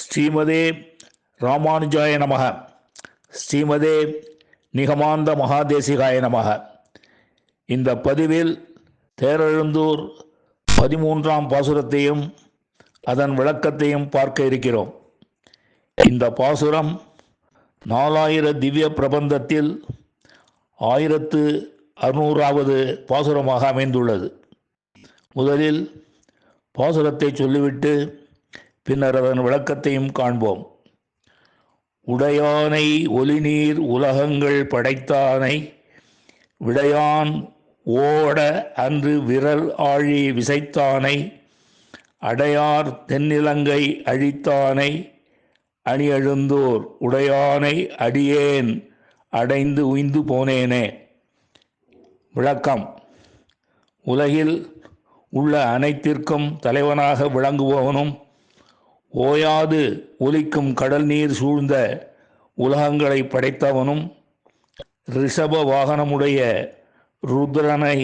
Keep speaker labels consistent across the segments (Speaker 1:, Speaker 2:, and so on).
Speaker 1: ஸ்ரீமதே ராமானுஜாய நமக. ஸ்ரீமதே நிகமாந்த மகாதேசிகாய நமக. இந்த பதிவில் தேரெழுந்தூர் பதிமூன்றாம் பாசுரத்தையும் அதன் விளக்கத்தையும் பார்க்க இருக்கிறோம். இந்த பாசுரம் நாலாயிர திவ்ய பிரபந்தத்தில் ஆயிரத்து அறுநூறாவது பாசுரமாக அமைந்துள்ளது. முதலில் பாசுரத்தை சொல்லிவிட்டு பின்னர் அதன் விளக்கத்தையும் காண்போம். உடையானை ஒலிநீர் உலகங்கள் படைத்தானை விடையான் ஓட அன்று விரல் ஆழி விசைத்தானை அடையார் தென்னிலங்கை அழித்தானை அணியழுந்தோர் உடையானை அடியேன் அடைந்து உய்ந்து போனேனே. விளக்கம். உலகில் உள்ள அனைத்திற்கும் தலைவனாக விளங்குபவனும் ஓயாது ஒலிக்கும் கடல் நீர் சூழ்ந்த உலகங்களை படைத்தவனும் ரிஷப வாகனமுடைய ருத்ரனை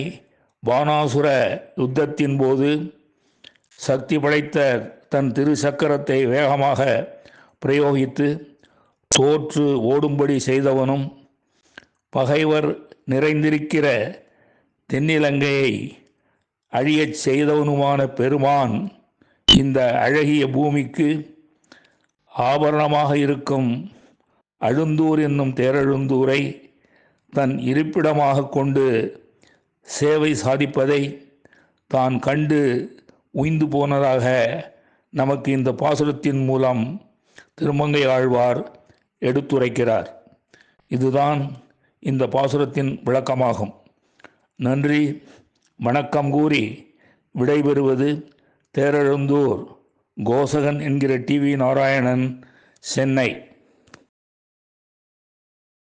Speaker 1: பானாசுர யுத்தத்தின் போது சக்தி படைத்த தன் திருசக்கரத்தை வேகமாக பிரயோகித்து தோற்று ஓடும்படி செய்தவனும் பகைவர் நிறைந்திருக்கிற தென்னிலங்கையை அழியச் செய்தவனுமான பெருமான் இந்த அழகிய பூமிக்கு ஆபரணமாக இருக்கும் அழுந்தூர் என்னும் தேரழுந்தூரை தன் இருப்பிடமாக கொண்டு சேவை சாதிப்பதை தான் கண்டு உய்ந்து போனதாக நமக்கு இந்த பாசுரத்தின் மூலம் திருமங்கை ஆழ்வார் எடுத்துரைக்கிறார். இதுதான் இந்த பாசுரத்தின் விளக்கமாகும். நன்றி வணக்கம் கூறி விடைபெறுவது தேரெழுந்தூர் கோசகன் என்கிற டிவி நாராயணன் சென்னை.